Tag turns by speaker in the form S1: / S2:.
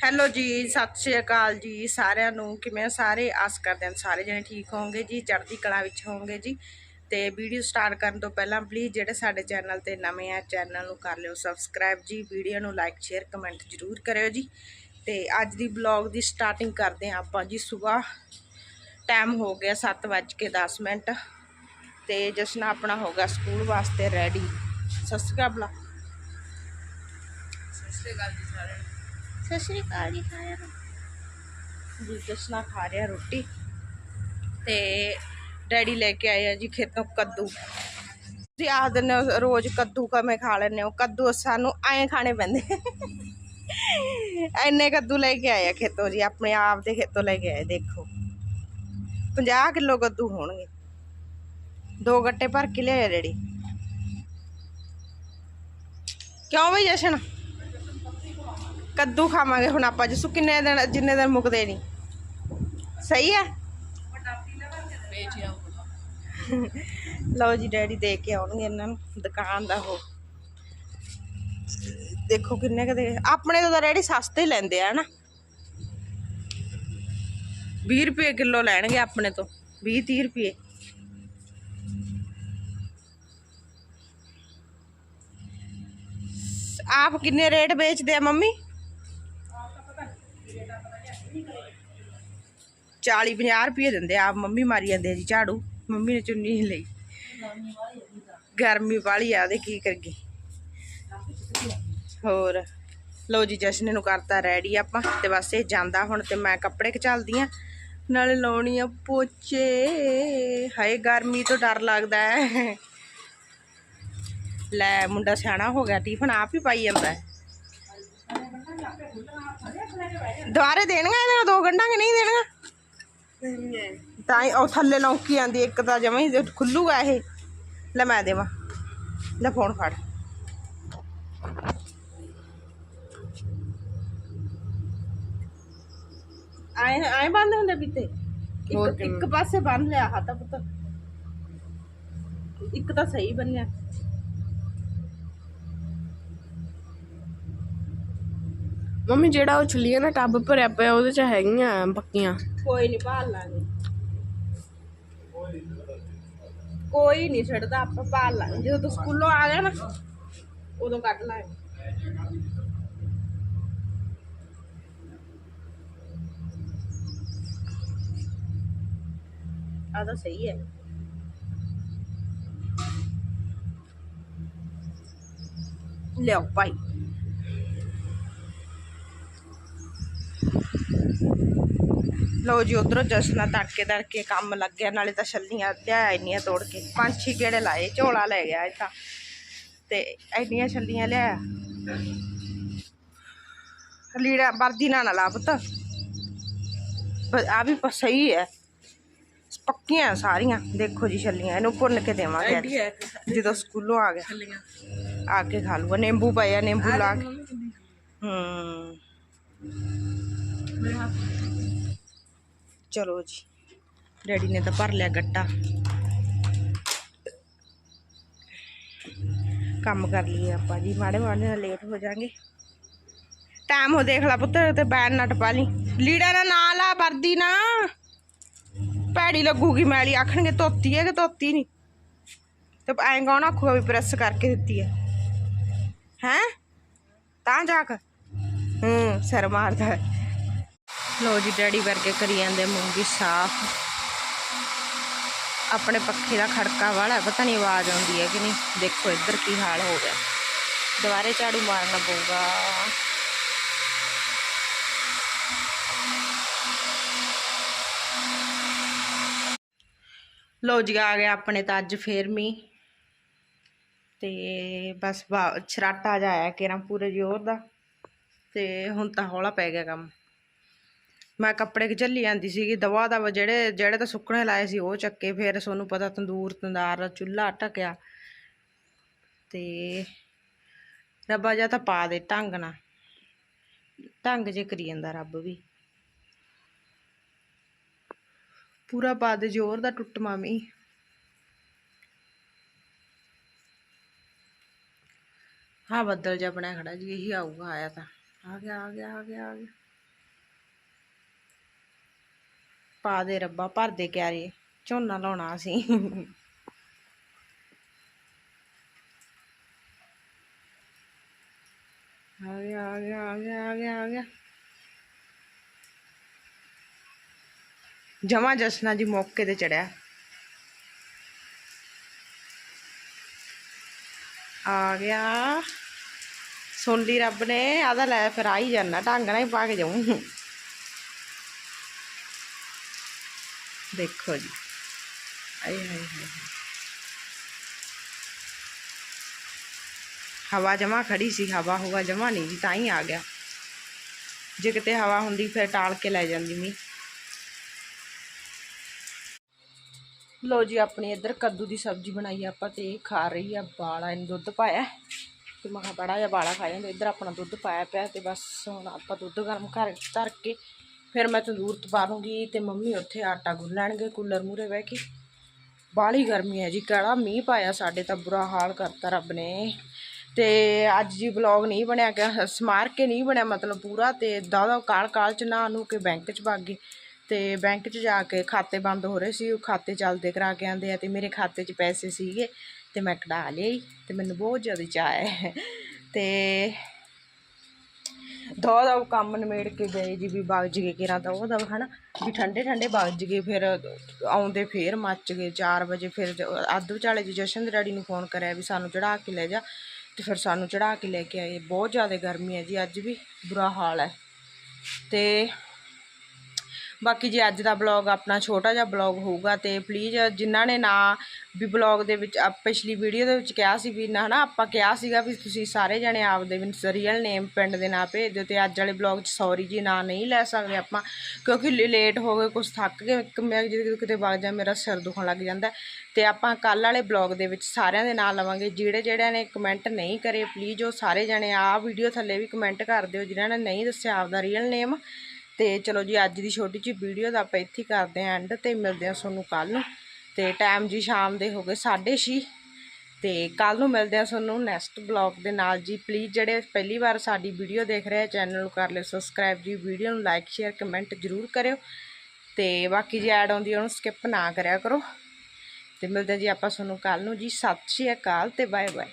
S1: Hello ਜੀ, ਸਤਿ ਸ਼੍ਰੀ ਅਕਾਲ ਜੀ ਸਾਰਿਆਂ ਨੂੰ। ਕਿਵੇਂ ਸਾਰੇ? ਆਸ ਕਰਦੇ ਹਾਂ ਸਾਰੇ ਜਣੇ ਠੀਕ ਹੋਵੋਗੇ ਜੀ, ਚੜ੍ਹਦੀ ਕਲਾ ਵਿੱਚ ਹੋਵੋਗੇ ਜੀ। ਤੇ ਵੀਡੀਓ ਸਟਾਰਟ ਕਰਨ ਤੋਂ ਪਹਿਲਾਂ ਪਲੀਜ਼ ਜਿਹੜੇ ਸਾਡੇ ਚੈਨਲ ਤੇ ਨਵੇਂ ਆ, ਚੈਨਲ ਨੂੰ ਕਰ ਲਿਓ ਸਬਸਕ੍ਰਾਈਬ ਜੀ। ਵੀਡੀਓ ਨੂੰ ਲਾਈਕ ਸ਼ੇਅਰ ਕਮੈਂਟ ਜ਼ਰੂਰ ਕਰਿਓ ਜੀ। ਤੇ ਅੱਜ ਦੀ ਬਲੌਗ ਦੀ ਸਟਾਰਟਿੰਗ ਕਰਦੇ ਹਾਂ ਆਪਾਂ ਜੀ। ਸਵੇਰ ਟਾਈਮ ਹੋ ਗਿਆ 7:10 ਮਿੰਟ। ਤੇ ਜਸ਼ਨ ਆਪਣਾ ਹੋ ਗਿਆ ਸਕੂਲ ਵਾਸਤੇ ਰੈਡੀ ਸਤਿ ਸ਼੍ਰੀ ਅਕਾਲ ਬੁਲਾ
S2: ਸਤਿ ਸ਼੍ਰੀ ਅਕਾਲ ਜੀ ਸਾਰਿਆਂ ਨੂੰ।
S1: ਸਤਿ ਸ਼੍ਰੀ ਅਕਾਲ ਜੀ ਸਾਰਿਆਂ ਨੂੰ। ਜੀ ਜਸਨਾ ਖਾ ਰਿਹਾ ਰੋਟੀ ਤੇ ਡੈਡੀ ਲੈ ਕੇ ਆਏ ਆ ਜੀ ਖੇਤੋਂ ਕੱਦੂ। ਤੁਸੀਂ ਆਖ ਦਿੰਦੇ ਰੋਜ਼ ਕੱਦੂ ਕਮੇ ਖਾ ਲੈਂਦੇ ਹੋ। ਕੱਦੂ ਸਾਨੂੰ ਐਂ ਖਾਣੇ ਪੈਂਦੇ। ਐਨੇ ਕੱਦੂ ਲੈ ਕੇ ਆਏ ਆ ਖੇਤੋਂ ਜੀ, ਆਪਣੇ ਆਪ ਦੇ ਖੇਤੋਂ ਲੈ ਕੇ ਆਏ, ਦੇਖੋ। 50 ਕਿਲੋ ਕੱਦੂ ਹੋਣਗੇ। ਦੋ ਗੱਟੇ ਭਰ ਕੇ ਲਿਆਏ ਡੈਡੀ ਕਿਉਂ ਬਈ ਜਸ਼ਨ? ਕੱਦੂ ਖਾਵਾਂਗੇ ਹੁਣ ਆਪਾਂ ਜਿਸੂ ਕਿੰਨੇ ਦਿਨ, ਜਿੰਨੇ ਦਿਨ ਮੁੱਕਦੇ ਨਹੀਂ। ਸਹੀ ਹੈ
S2: ਵੇਚ ਆਓ
S1: ਲਓ ਜੀ, ਡੈਡੀ ਦੇ ਕੇ ਆਉਣਗੇ ਇਹਨਾਂ ਨੂੰ, ਦੁਕਾਨ ਦਾ ਉਹ। ਦੇਖੋ ਕਿੰਨੇ ਕਦੇ ਆਪਣੇ ਤੋਂ ਤਾਂ ਡੈਡੀ ਸਸਤੇ ਹੀ ਲੈਂਦੇ ਆ ਨਾ 20 ਰੁਪਏ ਕਿਲੋ ਲੈਣਗੇ ਆਪਣੇ ਤੋਂ 20 30 ਰੁਪਏ। ਆਪ ਕਿੰਨੇ ਰੇਟ ਵੇਚਦੇ ਆ ਮੰਮੀ? 40 50 ਰੁਪਏ ਦਿੰਦੇ ਆਪ ਮੰਮੀ ਮਾਰੀ ਜਾਂਦੇ ਜੀ ਝਾੜੂ। ਮੰਮੀ ਨੇ ਚੁੰਨੀ ਨਹੀਂ ਲਈ। ਗਰਮੀ ਵਾਲੀ ਆ, ਉਹਦੇ ਕੀ ਕਰਗੇ ਹੋਰ? ਲਓ ਜੀ, ਜਸ਼ਨ ਨੂੰ ਕਰਤਾ ਰੈਡੀ ਆਪਾਂ, ਤੇ ਬਸ ਇਹ ਜਾਂਦਾ ਹੁਣ, ਤੇ ਮੈਂ ਕੱਪੜੇ ਖਚਲਦੀ ਆ। ਨਾਲੇ ਲਾਉਣੀ ਆ ਪੋਚੇ। ਹਾਏ, ਗਰਮੀ ਤੋਂ ਡਰ ਲੱਗਦਾ ਹੈ। ਲੈ, ਮੁੰਡਾ ਸਿਆਣਾ ਹੋ ਗਿਆ, ਟਿਫਨ ਆਪ ਹੀ ਪਾਈ ਜਾਂਦਾ ਹੈ। ਦੁਆਰੇ ਦੇਣਗਾ ਇਹਨਾਂ ਦੋ ਗੰਢਾਂ ਕਿ ਨਹੀਂ ਦੇਣਗਾ ਤਾਂ ਹੀ ਉਹ ਥੱਲੇ ਲੌਂਕੀ ਆਂਦੀ ਇੱਕ ਤਾਂ ਜਮਾਂ ਹੀ ਖੁੱਲੂਗਾ ਇਹ ਲੈ ਮੈਂ ਦੇਵਾਂ ਲੈ ਫੋਨ ਫੜ ਆਏ ਆਏ ਬੰਦ ਹੁੰਦੇ ਪੀਤੇ
S2: ਹੋਰ
S1: ਇੱਕ
S2: ਕਿਵੇਂ?
S1: ਇੱਕ ਪਾਸੇ ਬੰਨ ਲਿਆ ਹੱਥ ਪੁੱਤ ਇੱਕ ਤਾਂ ਸਹੀ ਬੰਨਿਆ
S2: ਮੰਮੀ, ਜਿਹੜਾ ਉਹ ਛਲੀਆਂ ਨਾ, ਟੱਬ ਭਰਿਆ ਪਿਆ, ਉਹਦੇ ਚ ਹੈਗੀਆਂ ਪੱਕੀਆਂ।
S1: ਕੋਈ ਨਹੀਂ ਭਾਲ ਲਾਂਗੇ। ਕੋਈ ਨਹੀਂ ਛੱਡਦਾ, ਆਪਾਂ ਭਾਲ ਲਾਂਗੇ। ਜਦੋਂ ਤੂੰ ਸਕੂਲੋਂ ਆ ਗਿਆ ਨਾ, ਉਦੋਂ ਕੱਢ ਲਾਂਗੇ। ਆ ਤਾਂ ਸਹੀ ਹੈ। ਲਿਆਓ ਭਾਈ। ਲਓ ਜੀ ਉਧਰੋਂ ਜਸਨਾ ਤੜਕੇ ਤੜਕੇ ਕੰਮ ਲੱਗਿਆ ਨਾਲੇ ਤਾਂ ਛੱਲੀਆਂ ਲਿਆ ਇੰਨੀਆਂ ਤੋੜ ਕੇ। ਪੰਜ ਛੇ ਗੇੜੇ ਲਾਏ ਝੋਲਾ ਲੈ ਗਿਆ ਇਹ ਤਾਂ। ਤੇ ਇੰਨੀਆਂ ਛੱਲੀਆਂ ਲਿਆ ਲੀੜਾ ਵਰਦੀ ਨਾ ਨਾ ਲਾ ਪੁੱਤ। ਆ ਵੀ ਪ- ਸਹੀ ਹੈ। ਪੱਕੀਆਂ ਸਾਰੀਆਂ। ਦੇਖੋ ਜੀ ਛੱਲੀਆਂ ਇਹਨੂੰ ਭੁੰਨ ਕੇ ਦੇਵਾਂਗੇ ਅੱਜ।
S2: ਹੈ।
S1: ਜਦੋਂ ਸਕੂਲੋਂ ਆ ਗਿਆ।
S2: ਛਲੀਆਂ।
S1: ਆ ਕੇ ਖਾ ਲੂਗਾ ਨਿੰਬੂ ਪਾਇਆ ਨਿੰਬੂ ਲਾ ਕੇ। ਹੂੰ। ਚਲੋ ਜੀ ਡੈਡੀ ਨੇ ਤਾਂ ਭਰ ਲਿਆ ਗੱਟਾ ਕੰਮ ਕਰ ਲਈਏ ਆਪਾਂ ਜੀ ਮਾੜੇ ਮਾੜੇ ਨਾਲ ਲੇਟ ਹੋ ਜਾਾਂਗੇ ਟਾਈਮ ਹੋ ਦੇਖ ਲੈ ਪੁੱਤ ਤੇ ਬੈਨ ਨਾ ਟਪਾ ਲਈ ਲੀੜਾ ਦਾ ਨਾਂ ਲਾ ਵਰਦੀ ਨਾ ਭੈੜੀ ਲੱਗੂਗੀ ਮੈਲੀ ਆਖਣਗੇ ਧੋਤੀ ਹੈ ਕਿ ਧੋਤੀ ਨਹੀਂ ਤੇ ਐਂ ਕੌਣ ਆਖੂਗਾ ਵੀ ਪ੍ਰੈਸ ਕਰਕੇ ਦਿੱਤੀ ਹੈ ਹੈਂ ਤਾਂ ਜਾ ਕੇ ਹੂੰ ਸਿਰ ਮਾਰਦਾ ਹੈ ਲੋ ਜੀ, ਡੈਡੀ ਵਰਗੇ ਕਰੀ ਜਾਂਦੇ ਮੂੰਗੀ ਸਾਫ਼। ਆਪਣੇ ਪੱਖੇ ਦਾ ਖੜਕਾ ਵਾਲਾ, ਪਤਾ ਨਹੀਂ ਆਵਾਜ਼ ਆਉਂਦੀ ਹੈ ਕਿ ਨਹੀਂ। ਦੇਖੋ ਇੱਧਰ ਕੀ ਹਾਲ ਹੋ ਗਿਆ। ਦੁਬਾਰੇ ਝਾੜੂ ਮਾਰਨਾ ਪਊਗਾ। ਲੋ ਜੀ, ਆ ਗਿਆ ਆਪਣੇ ਤਾਂ ਅੱਜ ਫੇਰ ਮੀਂਹ। ਤੇ ਬਸ ਬਾ- ਛਰਾਟਾ ਜਿਹਾ ਆਇਆ ਪੂਰੇ ਜ਼ੋਰ ਦਾ। ਤੇ ਹੁਣ ਤਾਂ ਹੌਲਾ ਪੈ ਗਿਆ ਕੰਮ। ਮੈਂ ਕੱਪੜੇ ਕਿ ਝੱਲੀ ਜਾਂਦੀ ਸੀਗੀ, ਦਵਾ ਦਵਾ ਜਿਹੜੇ ਜਿਹੜੇ ਤਾਂ ਸੁੱਕਣੇ ਲਾਏ ਸੀ ਉਹ ਚੱਕੇ, ਫਿਰ ਤੁਹਾਨੂੰ ਪਤਾ ਤੰਦੂਰ, ਤੰਦਾਰ, ਚੁੱਲ੍ਹਾ ਢਕਿਆ। ਤੇ ਰੱਬਾ ਜਾਂ ਤਾਂ ਪਾ ਦੇ ਢੰਗ ਨਾ ਢੰਗ ਜੇ ਕਰੀ ਜਾਂਦਾ ਰੱਬ ਵੀ। ਪੂਰਾ ਪਾ ਦੇ ਜ਼ੋਰ ਦਾ ਟੁੱਟ ਮਾਮੀ। ਹਾਂ ਬੱਦਲ ਜਿਹਾ ਬਣਿਆ ਖੜਾ ਜੀ, ਇਹੀ ਆਊਗਾ, ਆਇਆ ਤਾਂ। ਆ ਗਿਆ ਆ ਗਿਆ ਆ ਗਿਆ ਆ ਗਿਆ। ਪਾ ਦੇ ਰੱਬਾ, ਭਰ ਦੇ ਕਿਆਰੇ। ਝੋਨਾ ਲਾਉਣਾ ਅਸੀਂ। ਆ ਗਿਆ ਆ ਗਿਆ ਆ ਗਿਆ ਆ ਗਿਆ ਆ ਗਿਆ। ਜਮਾ ਜਸਨਾ ਜੀ ਮੌਕੇ ਤੇ ਚੜਿਆ। ਆ ਗਿਆ। ਸੁਣ ਰੱਬ ਨੇ ਆਦਾ ਲੈ ਫਿਰ ਆ ਹੀ ਜਾਣਾ ਢੰਗ ਨਾਲ ਹੀ ਪਾ ਕੇ ਜਾਊਂ। ਦੇਖੋ ਜੀ ਆਏ ਹਾਏ ਹਾਏ ਹਵਾ ਜਮਾ ਖੜੀ ਸੀ ਹਵਾ ਹੋਗਾ ਜਮਾ ਨਹੀਂ ਜੀ ਤਾਂ ਹੀ ਆ ਗਿਆ ਜੇ ਕਿਤੇ ਹਵਾ ਹੁੰਦੀ ਫਿਰ ਟਾਲ ਕੇ ਲੈ ਜਾਂਦੀ ਮੀ ਲੋ ਜੀ ਆਪਣੀ ਇੱਧਰ ਕੱਦੂ ਦੀ ਸਬਜ਼ੀ ਬਣਾਈ ਆ ਆਪਾਂ ਤੇ ਇਹ ਖਾ ਰਹੀ ਆ ਬਾਲਾ ਇਹਨੂੰ ਦੁੱਧ ਪਾਇਆ ਤੇ ਮੈਂ ਕਿਹਾ ਬੜਾ ਜਿਹਾ ਬਾਲਾ ਖਾ ਜਾਂਦੇ ਇੱਧਰ ਆਪਣਾ ਦੁੱਧ ਪਾਇਆ ਪਿਆ ਤੇ ਬਸ ਹੁਣ ਆਪਾਂ ਦੁੱਧ ਗਰਮ ਕਰ ਧਰ ਕੇ ਫਿਰ ਮੈਂ ਤੰਦੂਰ 'ਚ ਪਾ ਲੂੰਗੀ ਤੇ ਮੰਮੀ ਉੱਥੇ ਆਟਾ ਗੁੰਨ ਲੈਣਗੇ, ਕੂਲਰ ਮੂਰੇ ਬਹਿ ਕੇ। ਬਾਹਲੀ ਗਰਮੀ ਹੈ ਜੀ ਕਿਹੜਾ ਮੀਂਹ ਪਾਇਆ, ਸਾਡੇ ਤਾਂ ਬੁਰਾ ਹਾਲ ਕਰਤਾ ਰੱਬ ਨੇ। ਤੇ ਅੱਜ ਜੀ ਵਲੌਗ ਨਹੀਂ ਬਣਿਆ ਗਿਆ, ਸਮਾਰ ਕੇ ਨਹੀਂ ਬਣਿਆ, ਮਤਲਬ ਪੂਰਾ ਤੇ ਦਾਦਾ ਕਾਲ ਕਾਲ ਚ ਨਾ ਨੂੰ ਕੇ ਬੈਂਕ ਚ ਭੱਗ ਗਏ ਤੇ ਬੈਂਕ ਚ ਜਾ ਕੇ ਖਾਤੇ ਬੰਦ ਹੋ ਰਹੇ ਸੀ, ਉਹ ਖਾਤੇ ਚੱਲਦੇ ਕਰਾ ਕੇ ਆਂਦੇ ਆ ਤੇ ਮੇਰੇ ਖਾਤੇ 'ਚ ਪੈਸੇ ਸੀਗੇ ਤੇ ਮੈਂ ਕਢਾ ਲਏ ਤੇ ਮੈਨੂੰ ਬਹੁਤ ਜ਼ਿਆਦਾ ਚਾਅ ਹੈ। ਤੇ ਦੋ ਦੋ ਕੰਮ ਨਿਮੇੜ ਕੇ ਗਏ ਜੀ ਵੀ ਵਗ ਜਗੇ ਕਿਰਾ ਦਾ ਉਹ ਦਾ ਹਨਾ, ਵੀ ਠੰਡੇ ਠੰਡੇ ਵਗ ਗਏ ਫਿਰ ਆਉਂਦੇ ਫੇਰ ਮੱਚ ਗਏ 4 ਵਜੇ ਫਿਰ ਅੱਧ ਵਿਚਾਲੇ ਜੀ ਜਸ਼ਨ ਦੇ ਡੈਡੀ ਨੂੰ ਫੋਨ ਕਰਿਆ ਵੀ ਸਾਨੂੰ ਚੜਾ ਕੇ ਲੈ ਜਾ ਤੇ ਫਿਰ ਸਾਨੂੰ ਚੜਾ ਕੇ ਲੈ ਕੇ ਆਏ। ਬਹੁਤ ਜ਼ਿਆਦਾ ਗਰਮੀ ਹੈ ਜੀ, ਅੱਜ ਵੀ ਬੁਰਾ ਹਾਲ ਹੈ। ਤੇ ਬਾਕੀ ਜੀ ਅੱਜ ਦਾ ਬਲੌਗ ਆਪਣਾ ਛੋਟਾ ਜਿਹਾ ਬਲੌਗ ਹੋਊਗਾ ਤੇ ਪਲੀਜ਼ ਜਿਨ੍ਹਾਂ ਨੇ ਨਾ ਵੀ ਬਲੌਗ ਦੇ ਵਿੱਚ ਪਿਛਲੀ ਵੀਡੀਓ ਦੇ ਵਿੱਚ ਕਿਹਾ ਸੀ ਵੀ ਨਾ, ਹਨਾ, ਆਪਾਂ ਕਿਹਾ ਸੀਗਾ ਵੀ ਤੁਸੀਂ ਸਾਰੇ ਜਣੇ ਆਪਦੇ ਵੀ ਰੀਅਲ ਨੇਮ ਪਿੰਡ ਦੇ ਨਾਂ ਭੇਜ ਦਿਓ ਤੇ ਅੱਜ ਵਾਲੇ ਬਲੌਗ 'ਚ ਸੌਰੀ ਜੀ, ਨਾਂ ਨਹੀਂ ਲੈ ਸਕਦੇ ਆਪਾਂ, ਕਿਉਂਕਿ ਲੇਟ ਹੋ ਗਏ ਕੁਝ ਥੱਕ ਗਏ ਮੈਂ ਜਦੋਂ ਕਿਤੇ ਵਗ ਜਾ, ਮੇਰਾ ਸਿਰ ਦੁਖਣ ਲੱਗ ਜਾਂਦਾ। ਤੇ ਆਪਾਂ ਕੱਲ ਵਾਲੇ ਬਲੌਗ ਦੇ ਵਿੱਚ ਸਾਰਿਆਂ ਦੇ ਨਾਂ ਲਵਾਂਗੇ, ਜਿਹੜੇ, ਜਿਹੜਿਆਂ ਨੇ ਕਮੈਂਟ ਨਹੀਂ ਕਰੇ ਪਲੀਜ਼ ਉਹ ਸਾਰੇ ਜਣੇ ਆਹ ਵੀਡੀਓ ਥੱਲੇ ਵੀ ਕਮੈਂਟ ਕਰ ਦਿਓ, ਜਿਨ੍ਹਾਂ ਨੇ ਨਹੀਂ ਦੱਸਿਆ ਆਪਦਾ ਰੀਅਲ ਨੇਮ ਤੇ ਚਲੋ ਜੀ, ਅੱਜ ਦੀ ਛੋਟੀ ਜਿਹੀ ਵੀਡੀਓ ਦਾ ਆਪਾਂ ਇੱਥੇ ਕਰਦੇ ਆਂ ਐਂਡ ਤੇ ਮਿਲਦੇ ਹਾਂ ਤੁਹਾਨੂੰ ਕੱਲ ਨੂੰ। ਤੇ ਟਾਈਮ ਜੀ ਸ਼ਾਮ ਦੇ ਹੋ ਗਏ 6:30 ਤੇ ਕੱਲ ਨੂੰ ਮਿਲਦੇ ਹਾਂ ਤੁਹਾਨੂੰ ਨੈਕਸਟ ਬਲੌਗ ਦੇ ਨਾਲ ਜੀ। ਪਲੀਜ਼ ਜਿਹੜੇ ਪਹਿਲੀ ਵਾਰ ਸਾਡੀ ਵੀਡੀਓ ਦੇਖ ਰਹੇ ਆ ਚੈਨਲ ਨੂੰ ਕਰ ਲਿਓ ਸਬਸਕ੍ਰਾਈਬ ਜੀ। ਵੀਡੀਓ ਨੂੰ ਲਾਈਕ ਸ਼ੇਅਰ ਕਮੈਂਟ ਜ਼ਰੂਰ ਕਰਿਓ। ਤੇ ਬਾਕੀ ਜੇ ਐਡ ਆਉਂਦੀ ਉਹਨੂੰ ਸਕਿਪ ਨਾ ਕਰਿਆ ਕਰੋ। ਤੇ ਮਿਲਦੇ ਹਾਂ ਜੀ ਆਪਾਂ ਤੁਹਾਨੂੰ ਕੱਲ ਨੂੰ ਜੀ। ਸਤਿ ਸ਼੍ਰੀ ਅਕਾਲ ਤੇ ਬਾਏ ਬਾਏ